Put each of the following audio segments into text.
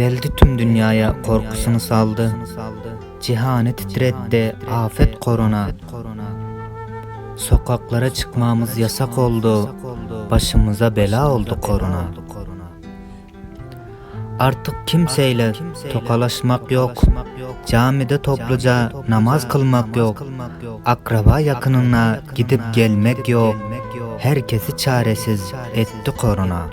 Geldi tüm dünyaya korkusunu saldı. Cihanı titretti afet korona. Sokaklara çıkmamız yasak oldu. Başımıza bela oldu korona. Artık kimseyle tokalaşmak yok. Camide topluca namaz kılmak yok. Akraba yakınına gidip gelmek yok. Herkesi çaresiz etti korona.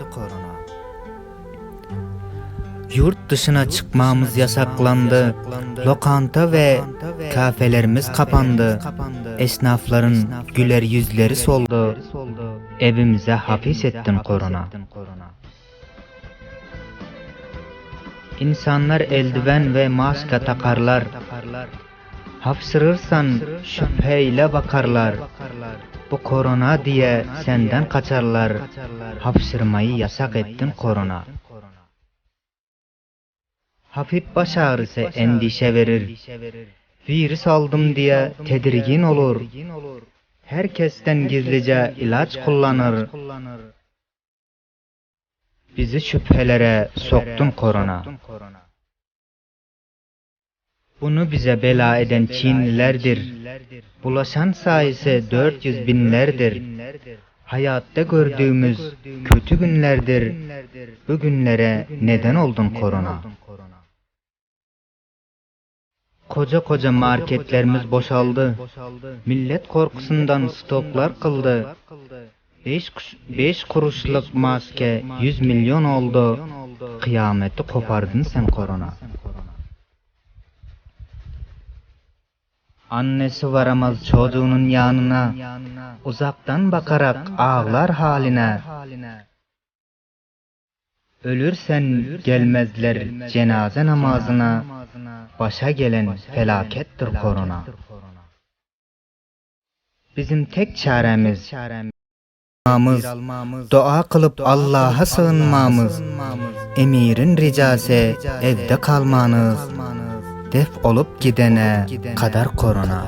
Yurt dışına çıkmamız yasaklandı. Lokanta ve kafelerimiz kapandı. Esnafların güler yüzleri soldu. Evimize hapis ettin korona. İnsanlar eldiven ve maske takarlar. Hapşırırsan şüpheyle bakarlar. Bu korona diye senden kaçarlar. Hapşırmayı yasak ettin korona. Hafif baş ağrısı endişe verir. Virüs aldım diye tedirgin olur. Herkesten gizlice ilaç kullanır. Bizi şüphelere soktun korona. Bunu bize bela eden Çinlilerdir. Bulaşan sayısı 400 binlerdir. Hayatta gördüğümüz kötü günlerdir. Bu günlere neden oldun korona. Koca koca marketlerimiz boşaldı. Millet korkusundan stoklar kıldı. 5 beş kuruşluk maske 100 milyon oldu. Kıyameti kopardın sen korona. Annesi varamaz çocuğunun yanına. Uzaktan bakarak ağlar haline. Ölürsen gelmezler cenaze namazına. Başa gelen felakettir korona. Bizim tek çaremiz almamız, dua kılıp Allah'a sığınmamız, emirin ricası evde kalmanız, def olup gidene kadar korona.